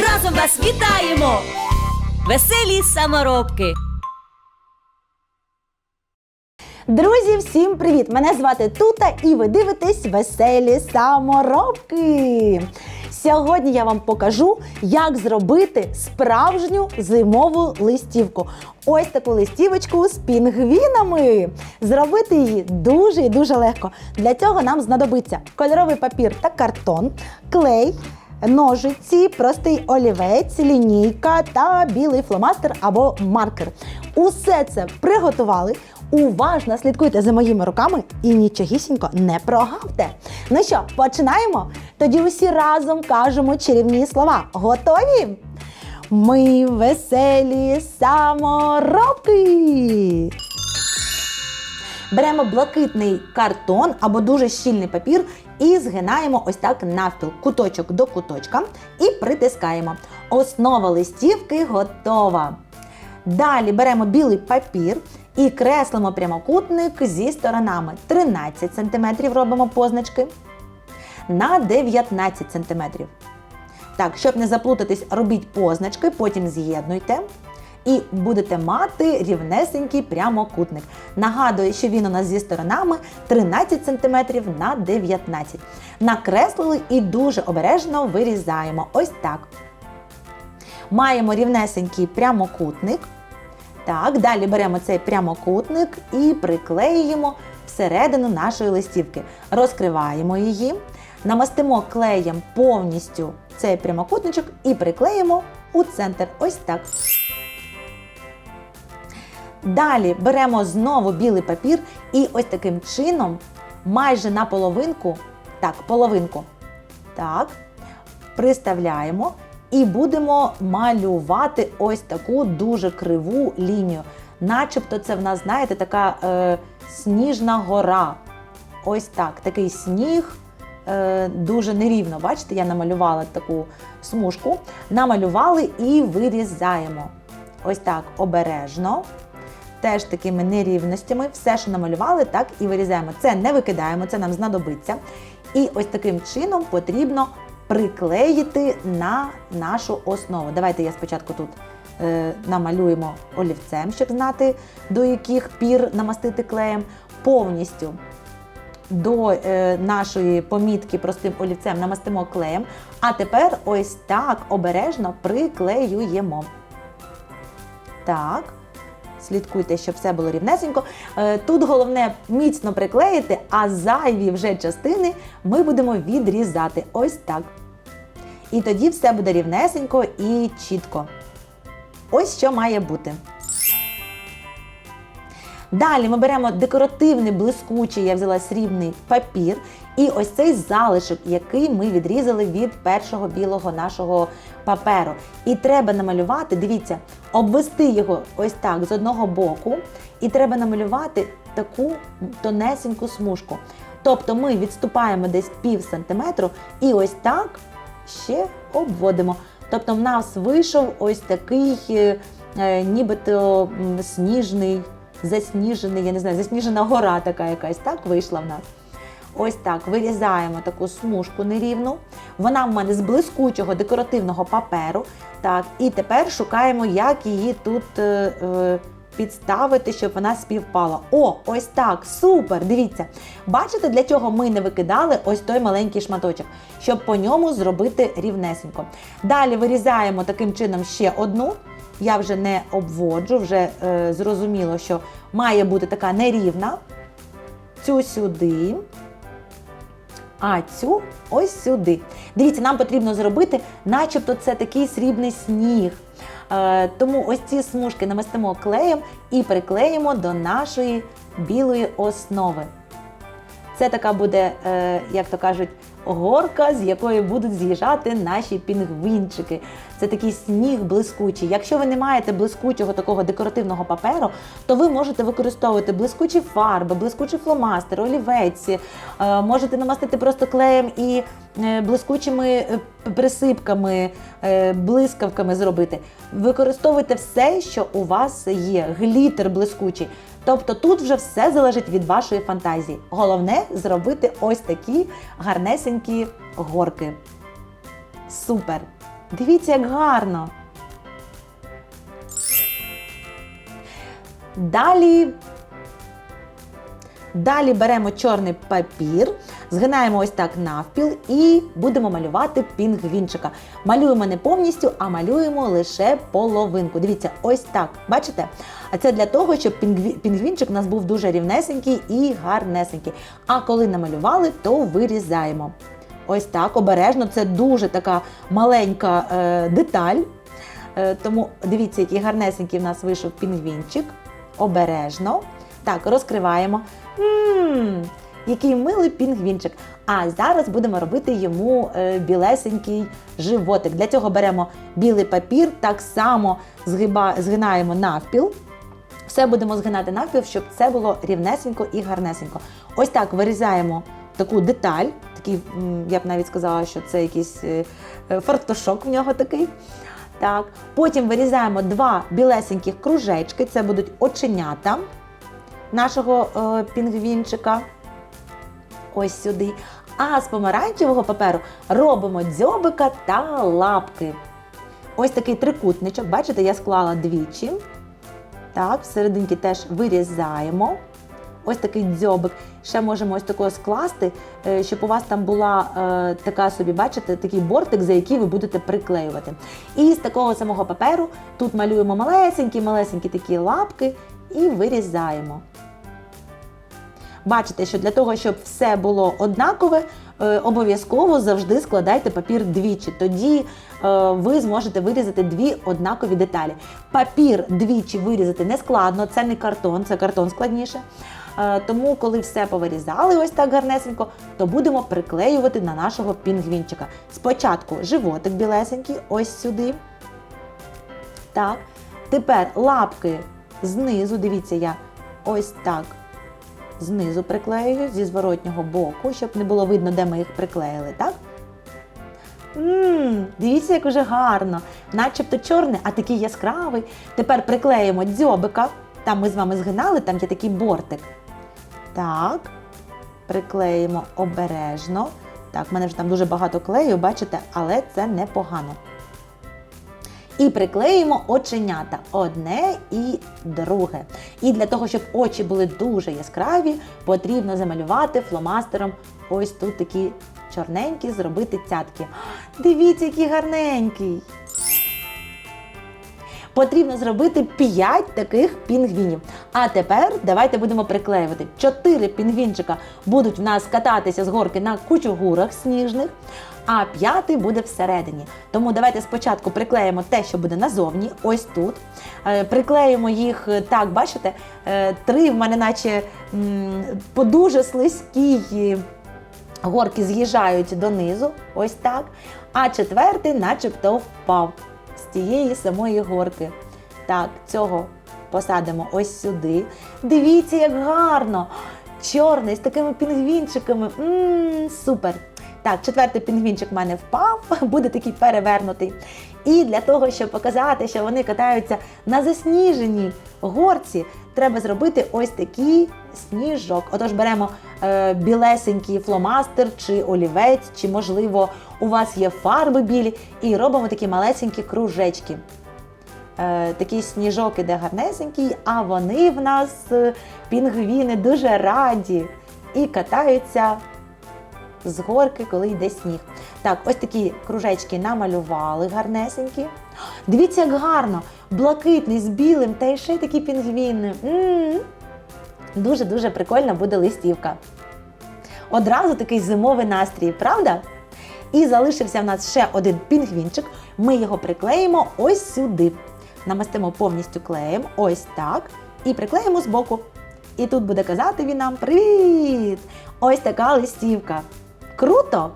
разом вас вітаємо, веселі саморобки. Друзі, всім привіт! Мене звати Тута і ви дивитесь веселі саморобки. Сьогодні я вам покажу, як зробити справжню зимову листівку. Ось таку листівочку з пінгвінами. Зробити її дуже і дуже легко. Для цього нам знадобиться кольоровий папір та картон, клей. Ножиці, простий олівець, лінійка та білий фломастер або маркер. Усе це приготували. Уважно слідкуйте за моїми руками і нічогісінько не прогавте. Ну що, починаємо? Тоді усі разом кажемо чарівні слова. Готові? Ми веселі саморобки. Беремо блакитний картон або дуже щільний папір і згинаємо ось так навпіл, куточок до куточка і притискаємо. Основа листівки готова. Далі беремо білий папір і креслимо прямокутник зі сторонами 13 см робимо позначки на 19 см. Так, щоб не заплутатись, робіть позначки, потім з'єднуйте. І будете мати рівнесенький прямокутник. Нагадую, що він у нас зі сторонами 13 см на 19 Накреслили і дуже обережно вирізаємо. Ось так. Маємо рівнесенький прямокутник. Так, далі беремо цей прямокутник і приклеюємо всередину нашої листівки. Розкриваємо її, намастимо клеєм повністю цей прямокутничок і приклеїмо у центр. Ось так. Далі беремо знову білий папір і ось таким чином, майже на половинку, так, половинку, так, приставляємо і будемо малювати ось таку дуже криву лінію. Начебто це в нас, знаєте, така е, сніжна гора. Ось так, такий сніг. е, Дуже нерівно, бачите, я намалювала таку смужку. Намалювали і вирізаємо. Ось так обережно теж такими нерівностями. Все, що намалювали, так і вирізаємо. Це не викидаємо, це нам знадобиться. І ось таким чином потрібно приклеїти на нашу основу. Давайте я спочатку тут е, намалюємо олівцем, щоб знати, до яких пір намастити клеєм повністю. До е, нашої помітки простим олівцем намастимо клеєм, а тепер ось так обережно приклеюємо. Так. Слідкуйте, щоб все було рівнесенько. Е, Тут головне міцно приклеїти, а зайві вже частини ми будемо відрізати. Ось так. І тоді все буде рівнесенько і чітко. Ось що має бути. Далі ми беремо декоративний блискучий, я взяла срібний папір, і ось цей залишок, який ми відрізали від першого білого нашого паперу. І треба намалювати, дивіться, обвести його ось так з одного боку, і треба намалювати таку тонесеньку смужку. Тобто ми відступаємо десь пів сантиметру і ось так ще обводимо. Тобто в нас вийшов ось такий е, е, нібито сніжний, засніжений, я не знаю, засніжена гора така якась, так вийшла в нас. Ось так вирізаємо таку смужку нерівну. Вона в мене з блискучого декоративного паперу. Так, і тепер шукаємо, як її тут е, е, підставити, щоб вона співпала. О, ось так, супер! Дивіться. Бачите, для чого ми не викидали ось той маленький шматочок, щоб по ньому зробити рівнесенько. Далі вирізаємо таким чином ще одну. Я вже не обводжу, вже е, зрозуміло, що має бути така нерівна. Цю сюди. А цю ось сюди. Дивіться, нам потрібно зробити, начебто це такий срібний сніг. Е, тому ось ці смужки намастимо клеєм і приклеїмо до нашої білої основи. Це така буде, е, як то кажуть, горка, з якої будуть з'їжджати наші пінгвінчики. Це такий сніг блискучий. Якщо ви не маєте блискучого такого декоративного паперу, то ви можете використовувати блискучі фарби, блискучі фломастери, олівець. Е, Можете намастити просто клеєм і е, блискучими е, присипками, блискавками зробити. Використовуйте все, що у вас є, глітер блискучий. Тобто тут вже все залежить від вашої фантазії. Головне зробити ось такі гарнесенькі горки. Супер! Дивіться, як гарно! Далі Далі беремо чорний папір, згинаємо ось так навпіл і будемо малювати пінгвінчика. Малюємо не повністю, а малюємо лише половинку. Дивіться, ось так. Бачите? А це для того, щоб пінгві- пінгвінчик у нас був дуже рівнесенький і гарнесенький. А коли намалювали, то вирізаємо. Ось так, обережно, це дуже така маленька е, деталь. Е, тому дивіться, який гарнесенький в нас вийшов пінгвінчик. Обережно. Так, розкриваємо. Ммм, який милий пінгвінчик. А зараз будемо робити йому е, білесенький животик. Для цього беремо білий папір, так само згиба, згинаємо навпіл. Все будемо згинати навпіл, щоб це було рівнесенько і гарнесенько. Ось так вирізаємо таку деталь. Такий, я б навіть сказала, що це якийсь е, е, фартушок в нього такий. Так. Потім вирізаємо два білесеньких кружечки, це будуть оченята нашого пінгвінчика. Ось сюди. А з помаранчевого паперу робимо дзьобика та лапки. Ось такий трикутничок, бачите, я склала двічі. Так, всерединки теж вирізаємо. Ось такий дзьобик. Ще можемо ось такого скласти, е, щоб у вас там була е, така собі, бачите, такий бортик, за який ви будете приклеювати. І з такого самого паперу тут малюємо малесенькі-малесенькі такі лапки і вирізаємо. Бачите, що для того, щоб все було однакове, е, обов'язково завжди складайте папір двічі. Тоді е, ви зможете вирізати дві однакові деталі. Папір двічі вирізати не складно, це не картон, це картон складніше. Е, Тому, коли все повирізали ось так гарнесенько, то будемо приклеювати на нашого пінгвінчика. Спочатку животик білесенький, ось сюди. Так. Тепер лапки знизу, дивіться, я ось так знизу приклеюю зі зворотнього боку, щоб не було видно, де ми їх приклеїли, так? Ммм, дивіться, як уже гарно. Начебто чорний, а такий яскравий. Тепер приклеїмо дзьобика. Там ми з вами згинали, там є такий бортик. Так. Приклеїмо обережно. Так, в мене вже там дуже багато клею, бачите, але це непогано. І приклеїмо оченята одне і друге. І для того, щоб очі були дуже яскраві, потрібно замалювати фломастером ось тут такі чорненькі, зробити цятки. Дивіться, який гарненький! Потрібно зробити 5 таких пінгвінів. А тепер давайте будемо приклеювати. 4 пінгвінчика будуть в нас кататися з горки на кучугурах сніжних, а п'ятий буде всередині. Тому давайте спочатку приклеїмо те, що буде назовні, ось тут. Е, Приклеїмо їх е, так, бачите, е, три в мене, наче по дуже слизькій. Горки з'їжджають донизу, ось так. А четвертий, начебто, впав з тієї самої горки. Так, цього посадимо ось сюди. Дивіться, як гарно! Чорний з такими пінгвінчиками. Мм, супер! Так, четвертий пінгвінчик в мене впав, буде такий перевернутий. І для того, щоб показати, що вони катаються на засніженій горці, треба зробити ось такий сніжок. Отож, беремо е, білесенький фломастер чи олівець, чи, можливо, у вас є фарби білі, і робимо такі малесенькі кружечки. Е, такий сніжок іде гарнесенький, а вони в нас, е, пінгвіни, дуже раді і катаються з горки, коли йде сніг. Так, ось такі кружечки намалювали гарнесенькі. Дивіться, як гарно! Блакитний з білим, та й ще такі пінгвіни. Дуже-дуже прикольна буде листівка. Одразу такий зимовий настрій, правда? І залишився в нас ще один пінгвінчик. Ми його приклеїмо ось сюди. Намастимо повністю клеєм, ось так. І приклеїмо збоку. І тут буде казати він нам привіт! Ось така листівка. Круто!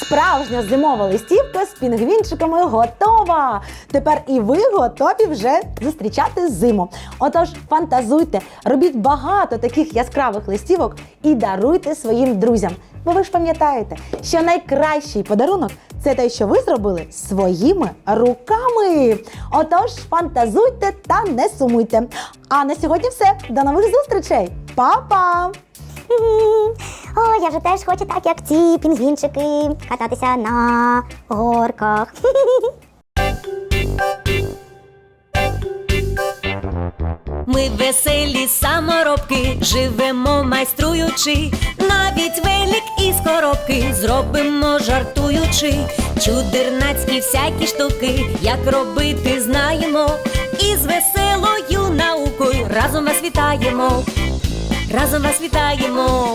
Справжня зимова листівка з пінгвінчиками готова! Тепер і ви готові вже зустрічати зиму. Отож, фантазуйте, робіть багато таких яскравих листівок і даруйте своїм друзям. Бо ви ж пам'ятаєте, що найкращий подарунок це те, що ви зробили своїми руками. Отож, фантазуйте та не сумуйте. А на сьогодні все. До нових зустрічей! Па-па! О, я вже теж хочу так, як ці пінгвінчики, кататися на горках. Ми веселі саморобки, живемо майструючи, навіть велик із коробки зробимо жартуючи, чудернацькі всякі штуки, як робити знаємо, і з веселою наукою разом вас вітаємо, разом вас вітаємо,